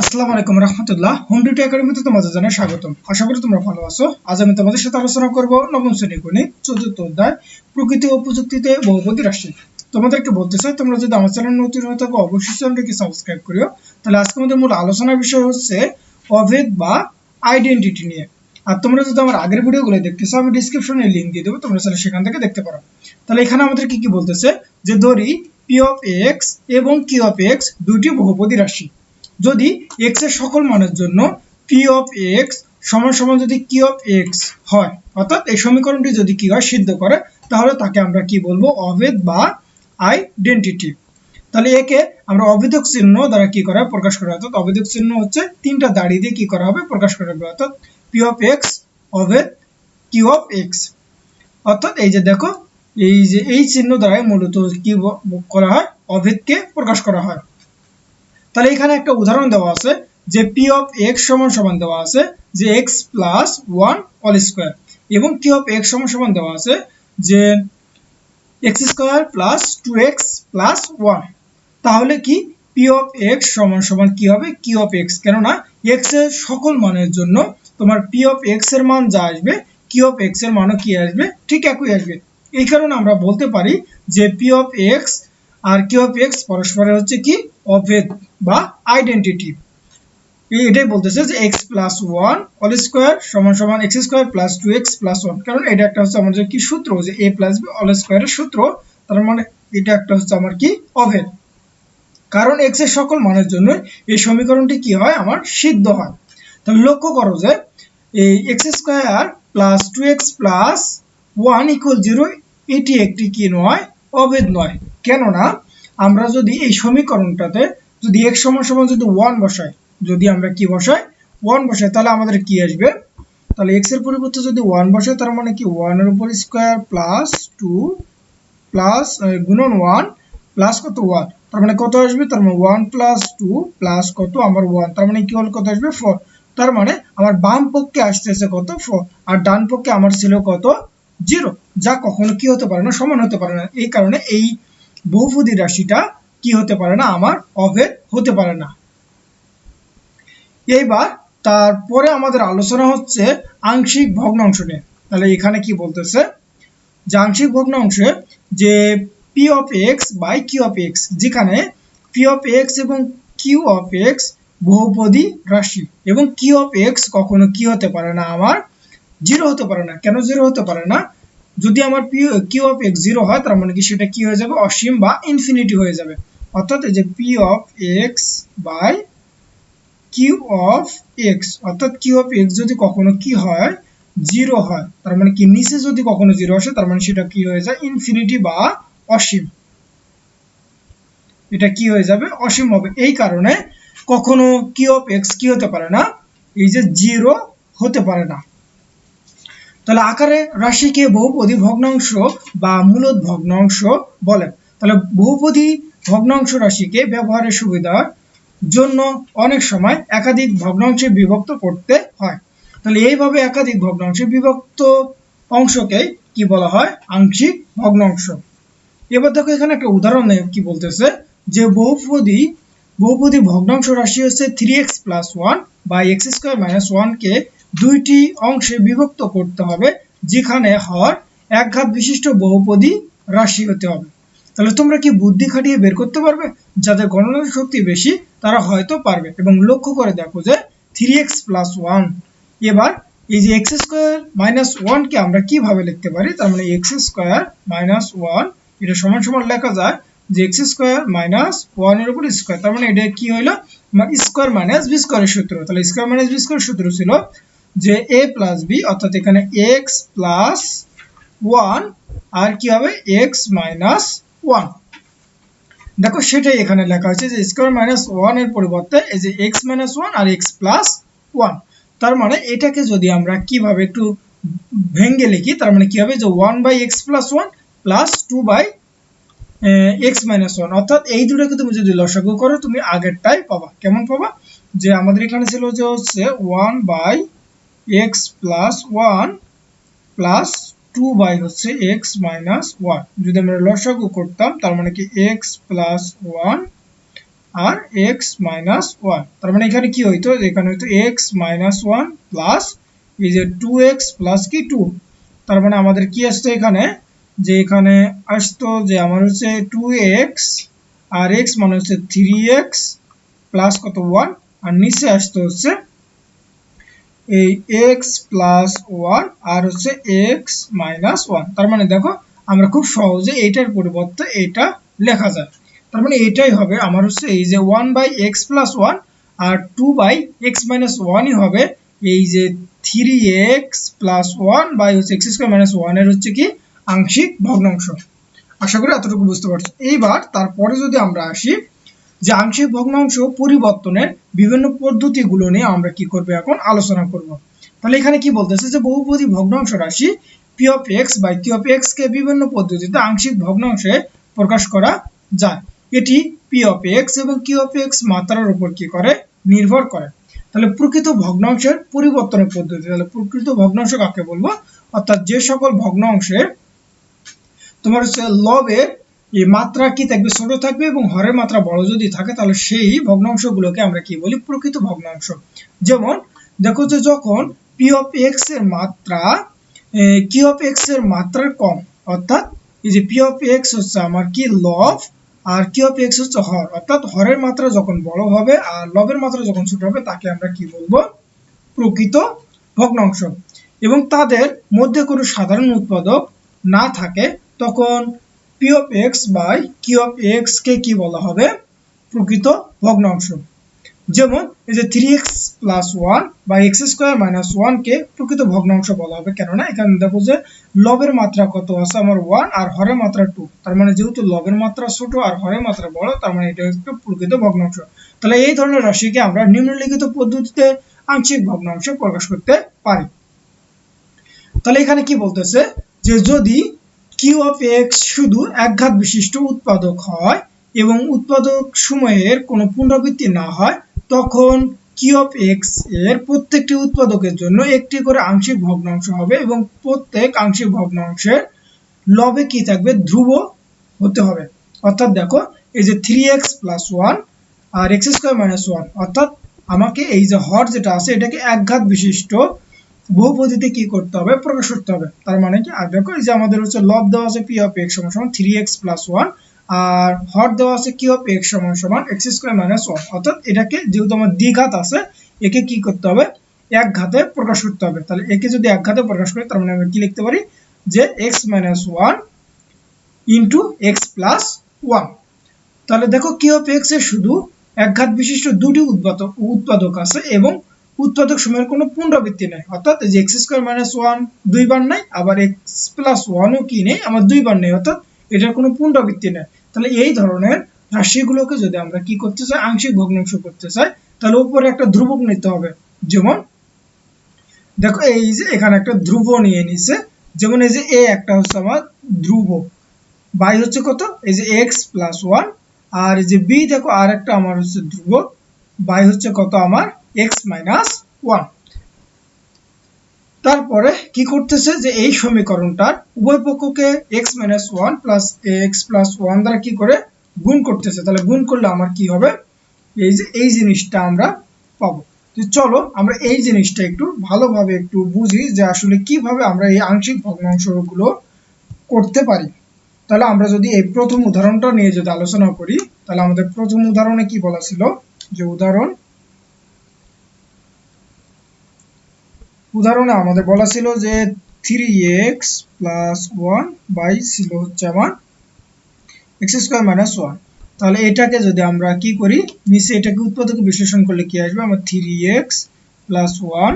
আসসালামু আলাইকুম রহমতুল্লাহ। Home duty একাডেমিতে তোমাদের জানাই স্বাগতম। আশা করি তোমরা ভালো আছো। আজ আমি তোমাদের সাথে আলোচনা করব নবম শ্রেণি গণিত, চতুর্থ অধ্যায়, প্রকৃতি ও প্রযুক্তিতে বহুপদী রাশি। তোমাদেরকে বলতে চাই, তোমরা যদি আমার চ্যানেল নতুন হয়ে থাকো, অবশ্যই চ্যানেলটিকে সাবস্ক্রাইব করিও। তাহলে আজকে আমাদের মূল আলোচনার বিষয় হচ্ছে অভেদ বা আইডেন্টিটি নিয়ে। আর তোমরা যদি আমার আগের ভিডিওগুলো দেখতে চাও, আমি ডিসক্রিপশনে লিঙ্ক দিয়ে দেবো, তোমরা চাইলে সেখান থেকে দেখতে পারো। তাহলে এখানে আমাদের কি কি বলতেছে? যে ধরি পি অফ এক্স এবং কিউ অফ এক্স দুইটি বহুপদী রাশি। যদি এক্সের সকল মানের জন্য পি অফ এক্স সমান সমান যদি কি অফ এক্স হয়, অর্থাৎ এই সমীকরণটি যদি কি হয় সিদ্ধ করে, তাহলে তাকে আমরা কি বলব? অভেদ বা আইডেন্টিটি তাহলে একে আমরা অভেদক চিহ্ন দ্বারা কি করা প্রকাশ করা অর্থাৎ অভেদক চিহ্ন হচ্ছে তিনটা দাড়ি দিয়ে কি করা হবে? প্রকাশ করা হবে। অর্থাৎ পি অফ এক্স অভেদ কিউ অফ এক্স অর্থাৎ এই যে দেখো, এই যে এই চিহ্ন দ্বারাই মূলত কি করা হয়? অভেদকে প্রকাশ করা হয়। তাহলে এখানে একটা উদাহরণ দেওয়া আছে যে পি অফ এক্স সমান সমান দেওয়া আছে যে X plus one all square এবং পি অফ এক্স সমান সমান দেওয়া আছে যে X square plus two X plus one তাহলে কি পি অফ এক্স সমান সমান কি হবে? কি অফ এক্স কেননা এক্সের সকল মানের জন্য তোমার পি অফ এক্সের মান যা আসবে কি অফ এক্সের মানও কি আসবে? ঠিক একই আসবে। এই কারণে আমরা বলতে পারি যে পি অফ এক্স আর কিউ অফ এক্স পরস্পরের হচ্ছে কি? অভেদ বা আইডেন্টিটি এটাই বলতেছে যে X plus one all square সমান সমান X square plus two X plus one কারণ এটা একটা হচ্ছে আমাদের কি সূত্র, যে এ প্লাস বি অল স্কোয়ারের সূত্র, তার মানে এটা একটা হচ্ছে আমার কি? অভেদ। কারণ এক্সের সকল মানের জন্য এই সমীকরণটি কি হয়? আমার সিদ্ধ হয়। তাহলে লক্ষ্য করো যে এই X square plus two X plus one equal zero এটি একটি কি নয়? অভেদ নয়। কেননা আমরা যদি এই সমীকরণটাতে যদি এক্স সমান সমান যদি ওয়ান বসাই, যদি আমরা কি বসাই? ওয়ান বসাই, তাহলে আমাদের কি আসবে? তাহলে এক্সের পরিবর্তে যদি ওয়ান বসাই, তার মানে কি? ওয়ানের উপর স্কোয়ার প্লাস টু প্লাস গুণন ওয়ান প্লাস কত ওয়ান তার মানে কত আসবে? তার মানে ওয়ান প্লাস টু প্লাস কত? আমার ওয়ান তার মানে কি হল? কত আসবে? ফোর তার মানে আমার বাম পক্ষে আসতেছে কত? ফোর আর ডান পক্ষে আমার ছিল কত? জিরো যা কখনো কি হতে পারে না, সমান হতে পারে না। এই কারণে এই বহুপদী রাশিটা কি হতে পারে না? আমার অভেদ হতে পারে না। এইবার তারপরে আমাদের আলোচনা হচ্ছে আংশিক ভগ্নাংশ নিয়ে। তাহলে এখানে কি বলতেছে? যে আংশিক ভগ্নাংশে যে P of X by Q of X যেখানে পি অফ এক্স এবং কিউ অফ এক্স বহুপদী রাশি এবং কিউ অফ এক্স কখনো কি হতে পারে না? আমার জিরো হতে পারে না। কেন জিরো হতে পারে না? যদি আমার কিউ অফ এক্স জিরো হয়, তার মানে কি সেটা কি হয়ে যাবে? অসীম বা ইনফিনিটি হয়ে যাবে। অর্থাৎ এই যে P of X by Q of X অর্থাৎ কিউ অফ এক্স যদি কখনো কি হয় জিরো হয়, তার মানে কি নিচে যদি কখনো জিরো আসে, তার মানে সেটা কি হয়ে যায়? ইনফিনিটি বা অসীম। এটা কি হয়ে যাবে? অসীম হবে। এই কারণে কখনো কিউ অফ এক্স কি হতে পারে না? এই যে জিরো হতে পারে না। তাহলে আকারে রাশিকে বহুপদী ভগ্নাংশ বা মূলত ভগ্নাংশ বলে তাহলে বহুপদী ভগ্নাংশ রাশিকে ব্যবহারের সুবিধার জন্য অনেক সময় একাধিক ভগ্নাংশে বিভক্ত করতে হয়। তাহলে এইভাবে একাধিক ভগ্নাংশে বিভক্ত অংশকে কি বলা হয়? আংশিক ভগ্নাংশ। এবার দেখো এখানে একটা উদাহরণে কি বলতেছে? যে বহুপদী বহুপদী ভগ্নাংশ রাশি হচ্ছে থ্রি এক্স প্লাস ওয়ান বা এক্স স্কোয়ার মাইনাস ওয়ানকে দুইটি অংশে বিভক্ত করতে হবে, যেখানে হর এক ঘাত বিশিষ্ট বহুপদী রাশি হতে হবে। তাহলে তোমরা কি বুদ্ধি খাটিয়ে বের করতে পারবে? যাদের গণনার শক্তি বেশি, তারা হয়তো পারবে। এবং লক্ষ্য করে দেখো যে থ্রি এক্স প্লাস ওয়ান এবার এই যে এক্স স্কোয়ার মাইনাস ওয়ানকে আমরা কীভাবে লিখতে পারি? তার মানে এক্স স্কোয়ার মাইনাস ওয়ান এটা সমান সমান লেখা যায় যে এক্স স্কোয়ার মাইনাস ওয়ানের উপর স্কোয়ার তার মানে এটা কি হইল? স্কোয়ার মাইনাস বি স্কোয়ারের সূত্র। তাহলে স্কোয়ার মাইনাস বি স্কোয়ার সূত্র ছিল যে এ প্লাস বি অর্থাৎ এখানে এক্স প্লাস ওয়ান আর কি হবে? এক্স মাইনাস ওয়ান দেখো, সেটাই এখানে লেখা হয়েছে যে স্কোয়ার মাইনাস ওয়ানের পরিবর্তে এই যে এক্স মাইনাস ওয়ান আর এক্স প্লাস ওয়ান তার মানে এটাকে যদি আমরা কীভাবে একটু ভেঙ্গে লিখি, তার মানে কি হবে? যে one by X plus one plus two by X minus one অর্থাৎ এই দুটোকে তুমি যদি লসাগু করো, তুমি আগেরটাই পাবা। কেমন পাবা? যে আমাদের এখানে ছিল যে হচ্ছে one by X plus one plus two by হচ্ছে এক্স মাইনাস ওয়ান যদি আমরা লসাগু করতাম, তার মানে কি এক্স প্লাস ওয়ান আর এক্স মাইনাস ওয়ান তার মানে এখানে কি হইতো? এখানে হইতো এক্স মাইনাস ওয়ান প্লাস এই যে টু এক্স প্লাস কি টু তার মানে আমাদের কি আসতো এখানে? যে এখানে আসতো যে আমার হচ্ছে টু এক্স আর এক্স মানে হচ্ছে থ্রি এক্স প্লাস কত ওয়ান আর নিচে আসতো হচ্ছে এই এক্স প্লাস ওয়ান আর হচ্ছে এক্স মাইনাস ওয়ান তার মানে দেখো, আমরা খুব সহজে এইটার পরিবর্তে এটা লেখা যায়। তার মানে এটাই হবে আমার হচ্ছে এই যে one by X plus one R two by x minus ওয়ানই হবে এই যে three X plus one by হচ্ছে এক্স স্কোয়ার মাইনাস ওয়ানের হচ্ছে কি আংশিক ভগ্নাংশ। আশা করি এতটুকু বুঝতে পারছ। এইবার তারপরে যদি আমরা আসি যে আংশিক ভগ্নাংশ পরিবর্তনের বিভিন্ন পদ্ধতিগুলো নিয়ে আমরা কি করব এখন আলোচনা করব। তাহলে এখানে কি বলতেছে যে বহুপদী ভগ্নাংশ রাশি P of X by Q of X কে বিভিন্ন পদ্ধতিতে আংশিক ভগ্নাংশে প্রকাশ করা যায়। এটি পি অফ এক্স এবং কিউ অফ এক্স মাত্রার উপর কি করে? নির্ভর করে। তাহলে প্রকৃত ভগ্নাংশের পরিবর্তনের পদ্ধতি। তাহলে প্রকৃত ভগ্নাংশ কাকে বলব? অর্থাৎ যে সকল ভগ্নাংশের তোমার হচ্ছে লবের এই মাত্রা কি থাকবে? ছোট থাকবে এবং হরের মাত্রা বড় যদি থাকে, তাহলে সেই ভগ্নাংশগুলোকে আমরা কি বলি? প্রকৃত ভগ্নাংশ। যেমন, দেখো যে যখন পি অফ এক্সের মাত্রা কিউ অফ এক্সের মাত্রার কম, অর্থাৎ এই যে পি অফ এক্স হচ্ছে আমার কি? লভ আর কি অফ এক্স হচ্ছে হর। অর্থাৎ হরের মাত্রা যখন বড় হবে আর লবের মাত্রা যখন ছোট হবে, তাকে আমরা কি বলব? প্রকৃত ভগ্নাংশ। এবং তাদের মধ্যে কোনো সাধারণ উৎপাদক না থাকে, তখন P X by Q X কে কি বলা হবে? প্রকৃত ভগ্নাংশ। যেমন এই যে থ্রি এক্স প্লাস ওয়ান বা এক্স স্কোয়ার মাইনাস ওয়ান কে প্রকৃত ভগ্নাংশ বলা হবে। কেননা এখানে দেখো যে লবের মাত্রা কত আছে? আমার ওয়ান আর হরের মাত্রা টু তার মানে যেহেতু লবের মাত্রা ছোট আর হরের মাত্রা বড়, তার মানে এটা হচ্ছে প্রকৃত ভগ্নাংশ। তাহলে এই ধরনের রাশিকে আমরা নিম্নলিখিত পদ্ধতিতে আংশিক ভগ্নাংশে প্রকাশ করতে পারি। তাহলে এখানে কি বলতেছে? যে যদি কিউ অফ এক্স শুধু একঘাত বিশিষ্ট উৎপাদক হয় এবং উৎপাদক সময়ের কোনো পুনরাবৃত্তি না হয়, তখন কিউ অফ এক্সের প্রত্যেকটি উৎপাদকের জন্য একটি করে আংশিক ভগ্নাংশ হবে এবং প্রত্যেক আংশিক ভগ্নাংশের লবে কি থাকবে? ধ্রুব হতে হবে। অর্থাৎ দেখো, এই যে থ্রি এক্স প্লাস ওয়ান আর এক্স স্কোয়ার মাইনাস ওয়ান অর্থাৎ আমাকে এই যে হর যেটা আছে, এটাকে একঘাত বিশিষ্ট বহুপদীতে কি করতে হবে? প্রকাশ করতে হবে। তার মানে কি? আর দেখো, এই যে আমাদের হচ্ছে লব দেওয়া আছে পি অফ এক্স সমান সমান থ্রি এক্স প্লাস ওয়ান আর হর দেওয়া আছে কি অফ এক্স সমান সমান এক্স স্কোয়ার মাইনাস ওয়ান অর্থাৎ এটাকে যেহেতু আমার দ্বিঘাত আছে, একে কি করতে হবে? এক ঘাতে প্রকাশ করতে হবে। তাহলে একে যদি এক ঘাতে প্রকাশ করি, তার মানে আমি কি লিখতে পারি? যে X minus one into X plus one তাহলে দেখো কি অফ এক্সের শুধু একঘাত বিশিষ্ট দুটি উৎপাদক উৎপাদক আছে এবং উৎপাদক সময়ের কোনো পুনরাবৃত্তি নেই। অর্থাৎ যে এক্স স্কোয়ার মাইনাস ওয়ান দুইবার নাই, আবার এক্স প্লাস ওয়ানও কি নেই আমার দুইবার নেই, অর্থাৎ এটার কোনো পুনরাবৃত্তি নেই। তাহলে এই ধরনের রাশিগুলোকে যদি আমরা কি করতে চাই, আংশিক ভগ্নাংশ করতে চাই, তাহলে উপরে একটা ধ্রুবক নিতে হবে। যেমন, দেখো এই যে এখানে একটা ধ্রুব নিয়ে নিছে, যেমন এই যে এ একটা হচ্ছে আমার ধ্রুব। বাই হচ্ছে কত? এই যে এক্স প্লাস ওয়ান আর এই যে বি দেখো আর একটা আমার হচ্ছে ধ্রুব। বাই হচ্ছে কত? আমার এক্স মাইনাস ওয়ান তারপরে কি করতেছে যে এই সমীকরণটার উভয় পক্ষকে X minus one plus X plus one দ্বারা কি করে গুণ করতেছে? তাহলে গুণ করলে আমার কি হবে? এই যে, এই জিনিসটা আমরা পাবো। তো চলো আমরা এই জিনিসটা একটু ভালোভাবে একটু বুঝি যে আসলে কীভাবে আমরা এই আংশিক ভগ্নাংশগুলো করতে পারি। তাহলে আমরা যদি এই প্রথম উদাহরণটা নিয়ে যদি আলোচনা করি, তাহলে আমাদের প্রথম উদাহরণে কি বলা ছিল? যে উদাহরণ উদাহরণে আমাদের বলা ছিল যে three X plus one by ছিল হচ্ছে আমার এক্স স্কোয়ার মাইনাস ওয়ান তাহলে এটাকে যদি আমরা কি করি, নিচে এটাকে উৎপাদক বিশ্লেষণ করলে কি আসবে? আমার three X plus one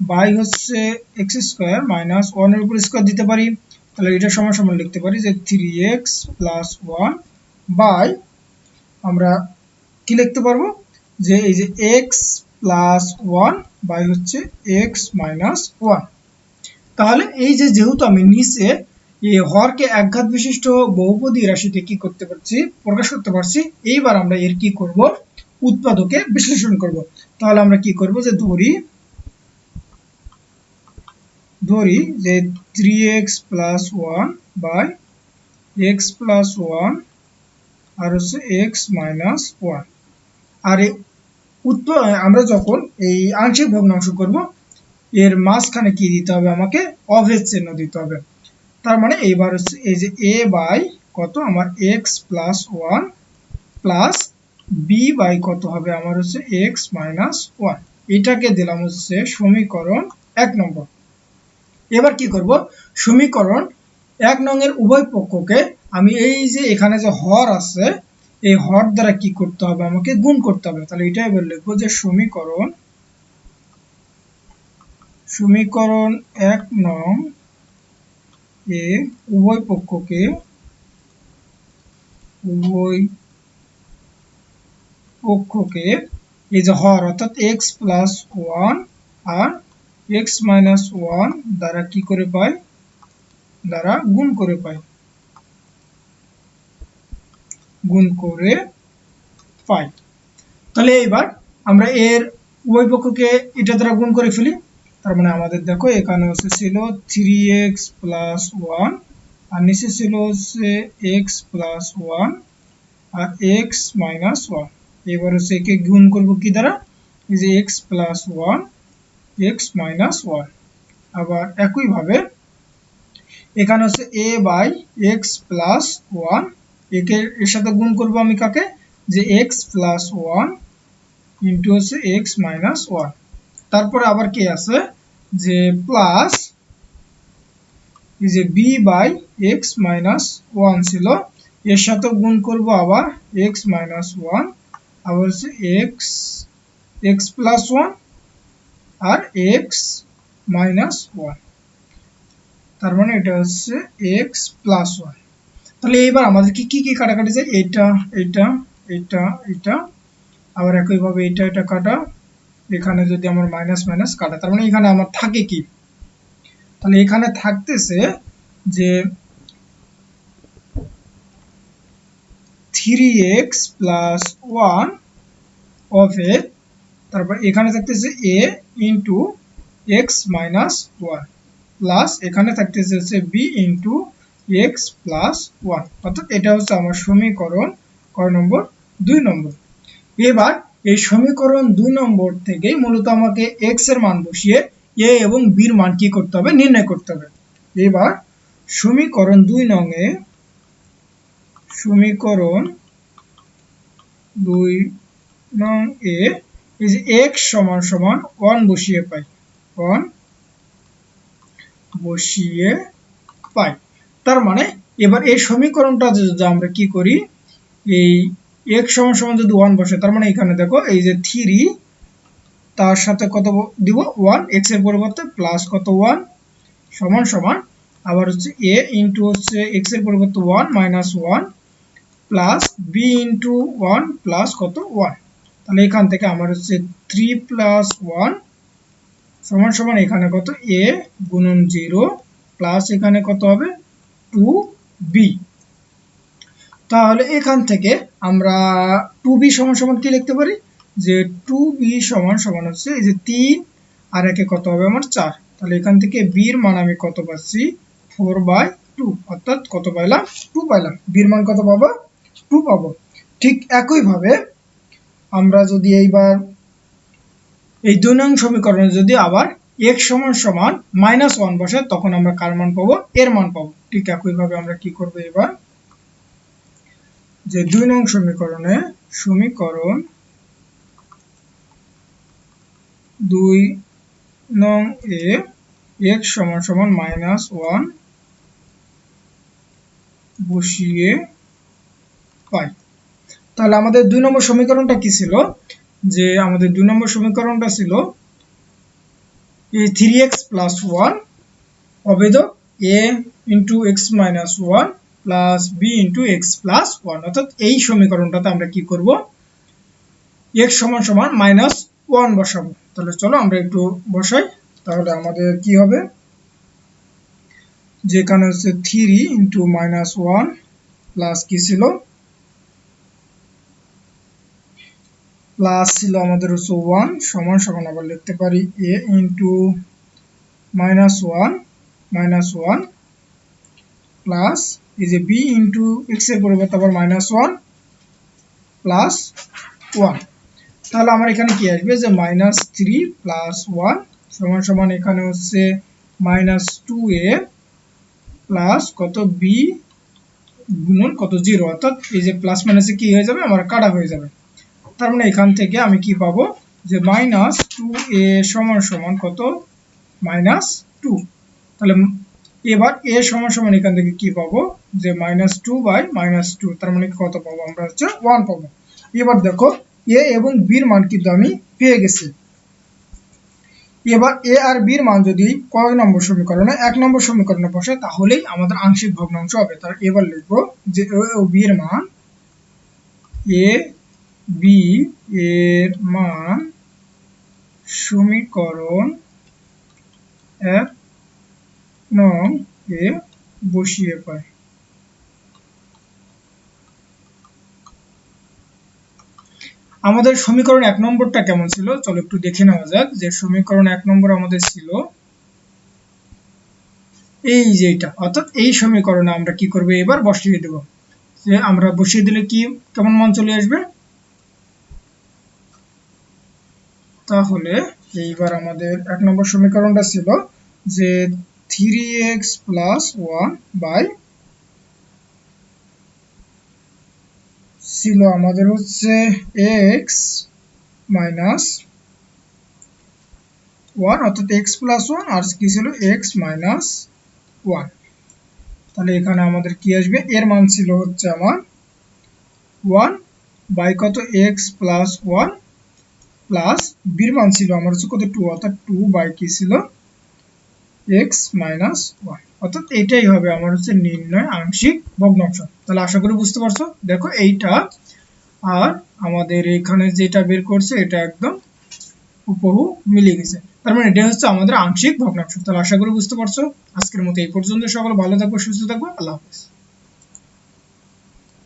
by হচ্ছে এক্স স্কোয়ার মাইনাস ওয়ানের উপর স্কোয়ার দিতে পারি। তাহলে এটা সমান সমান লিখতে পারি যে three X plus one by আমরা কি লিখতে পারব? যে এই যে এক্স প্লাস ওয়ান বাই হচ্ছে এক্স মাইনাস ওয়ান তাহলে এই যে যেহেতু আমি নিচে এই হরকে একঘাত বিশিষ্ট বহুপদী রাশিতে কি করতে পারছি? প্রকাশ করতে পারছি। এইবার আমরা এর কি করব? উৎপাদকে বিশ্লেষণ করব। তাহলে আমরা কি করব যে ধরি ধরি যে three X plus one by X plus one আর হচ্ছে এক্স মাইনাস ওয়ান আর উৎপ আমরা যখন এই আংশিক ভগ্নাংশ করব, এর মাঝখানে কি দিতে হবে আমাকে? অভেদ চিহ্ন দিতে হবে। তার মানে এইবার হচ্ছে এই যে এ বাই কত? আমার X plus one plus B by কত হবে? আমার হচ্ছে এক্স মাইনাস ওয়ান এটাকে দিলাম হচ্ছে সমীকরণ এক নম্বর। এবার কি করব? সমীকরণ এক নংয়ের উভয় পক্ষকে আমি এই যে এখানে যে হর আছে এই হর দ্বারা কি করতে হবে? আমাকে গুণ করতে হবে। তাহলে এটাই লিখব যে সমীকরণ সমীকরণ এক নং এ উভয় পক্ষকে উভয় পক্ষকে, এই যে হর অর্থাৎ এক্স প্লাস ওয়ান আর এক্স মাইনাস ওয়ান দ্বারা কি করে পাই দ্বারা গুণ করে পাই গুণ করে পাই। তাহলে এইবার আমরা এর উভয় পক্ষকে এটা দ্বারা গুণ করে ফেলি। তার মানে আমাদের দেখো, এখানে হচ্ছে ছিল থ্রি এক্স প্লাস ওয়ান আর নিচে ছিল হচ্ছে এক্স প্লাস ওয়ান আর এক্স মাইনাস ওয়ান এবার হচ্ছে একে গুণ করব কি দ্বারা? এই যে X plus one X minus one আবার একইভাবে এখানে হচ্ছে A by X plus one একে এর সাথে গুণ করব আমি কাকে? যে এক্স প্লাস ওয়ান হচ্ছে এক্স মাইনাস ওয়ান তারপরে আবার কি আছে? যে প্লাস যে B by X minus one ছিল, এর সাথে গুণ করব আবার এক্স মাইনাস ওয়ান আবার হচ্ছে এক্স এক্স প্লাস ওয়ান আর এক্স মাইনাস ওয়ান তার মানে এটা হচ্ছে এক্স প্লাস ওয়ান তাহলে এইবার আমাদেরকে কি কি কাটাকাটি যায় এটা এটা এটা এটা। আবার একইভাবে এটা এটা কাটা। এখানে যদি আমার মাইনাস মাইনাস কাটা, তার মানে এখানে আমার থাকে কি? তাহলে এখানে থাকতেছে যে three X plus one of A তারপর এখানে থাকতেছে A into X minus one plus এখানে থাকতেছে হচ্ছে B into X plus one অর্থাৎ এটা হচ্ছে আমার সমীকরণ, কয় নম্বর? দুই নম্বর। এবার এই সমীকরণ দুই নম্বর থেকে মূলত আমাকে এক্সের মান বসিয়ে এ এবং বির মান কি করতে হবে? নির্ণয় করতে হবে। এবার সমীকরণ দুই নঙে সমীকরণ দুই নং এ এই এক্স সমান সমান ওয়ান বসিয়ে পাই। ওয়ান বসিয়ে পাই। তার মানে এবার এই সমীকরণটা যদি আমরা কি করি, এই x সমান সমান যদি ওয়ান বসে, তার মানে এখানে দেখো এই যে থ্রি তার সাথে কত দিব? ওয়ান এক্সের পরিবর্তে প্লাস কত ওয়ান সমান সমান। আবার হচ্ছে এ ইন্টু হচ্ছে এক্সের পরিবর্তে one minus one plus B into one plus কত ওয়ান তাহলে এখান থেকে আমার হচ্ছে থ্রি প্লাস ওয়ান সমান সমান এখানে কত এ গুণন জিরো প্লাস এখানে কত হবে? টু বি তাহলে এখান থেকে আমরা টু বি সমান সমান কি লিখতে পারি? যে টু বি সমান সমান হচ্ছে এই যে তিন, আর একে কত হবে আমার চার। তাহলে এখান থেকে বির মান আমি কত পাচ্ছি? ফোর বাই টু অর্থাৎ কত পাইলাম? টু পাইলাম। বির মান কত পাবো? টু পাবো। ঠিক একইভাবে আমরা যদি এইবার এই দুই সমীকরণে যদি আবার x সমান সমান মাইনাস ওয়ান বসে, তখন আমরা কার মান পাবো? এর মান পাবো। ঠিক একইভাবে আমরা কি করব এবার? যে দুই নং সমীকরণে সমীকরণ দুই নং এ x সমান সমান মাইনাস ওয়ান বসিয়ে পাই। তাহলে আমাদের দুই নম্বর সমীকরণটা কি ছিল? যে আমাদের দুই নম্বর সমীকরণটা ছিল three x plus one অবেদক A into X minus one plus B into X plus one অর্থাৎ এই সমীকরণটাতে আমরা কি করব? এক্স সমান সমান মাইনাস ওয়ান বসাবো। তাহলে চলো আমরা একটু বসাই, তাহলে আমাদের কি হবে? যেখানে হচ্ছে three into minus one plus কি ছিল? প্লাস ছিল আমাদের হচ্ছে ওয়ান সমান সমান আবার লিখতে পারি A into minus one minus one plus এই যে বি ইন্টু এক্সের পরিবর্তে আবার মাইনাস ওয়ান প্লাস ওয়ান তাহলে আমার এখানে কি আসবে? যে মাইনাস থ্রি প্লাস ওয়ান সমান সমান এখানে হচ্ছে মাইনাস টু এ প্লাস কত বি গুণন কত জিরো অর্থাৎ এই যে প্লাস মাইনাসে কি হয়ে যাবে? আমার কাটা হয়ে যাবে। তার মানে এখান থেকে আমি কি পাবো? যে মাইনাস টু এ সমান সমান কত? মাইনাস টু তাহলে এবার এ সমান সমান এখান থেকে কি পাবো? যে minus two by minus two তার মানে কত পাবো? আমরা হচ্ছে ওয়ান পাবো। এবার দেখো এ এবং বির মান কিন্তু আমি পেয়ে গেছি। এবার এ আর বির মান যদি কয় নম্বর সমীকরণে এক নম্বর সমীকরণে বসে, তাহলেই আমাদের আংশিক ভগ্নাংশ হবে। তার এবার লিখব যে, ও বির মান এ বি এর মান সমীকরণ এক নং এ বসিয়ে আমাদের সমীকরণ এক নম্বরটা কেমন ছিল? চলো একটু দেখে নেওয়া যাক যে সমীকরণ এক নম্বর আমাদের ছিল। এই যে এটা অর্থাৎ এই সমীকরণে আমরা কি করব? এবার বসিয়ে দেব। যে আমরা বসিয়ে দিলে কি, কেমন মান চলে আসবে? তাহলে এইবার আমাদের এক নম্বর সমীকরণটা ছিল যে three X plus one by ছিল আমাদের হচ্ছে এক্স মাইনাস ওয়ান অর্থাৎ এক্স প্লাস ওয়ান আর কি ছিল এক্স মাইনাস ওয়ান তাহলে এখানে আমাদের কি আসবে? এর মান ছিল হচ্ছে আমার ওয়ান বাই কত? এক্স প্লাস ওয়ান প্লাস বির মান ছিল আমার হচ্ছে কত টু অর্থাৎ টু বাই কি ছিল? এক্স মাইনাস ওয়ান অর্থাৎ এটাই হবে আমার হচ্ছে নির্ণয় আংশিক ভগ্নাংশ। তাহলে আশা করি বুঝতে পারছ? দেখো এইটা আর আমাদের এখানে যেটা বের করছে, এটা একদম উপহু মিলে গেছে। তার মানে এটা হচ্ছে আমাদের আংশিক ভগ্নাংশ। তাহলে আশা করি বুঝতে পারছ? আজকের মতো এই পর্যন্ত। সকল ভালো থাকব, সুস্থ থাকব। আল্লাহ হাফেজ।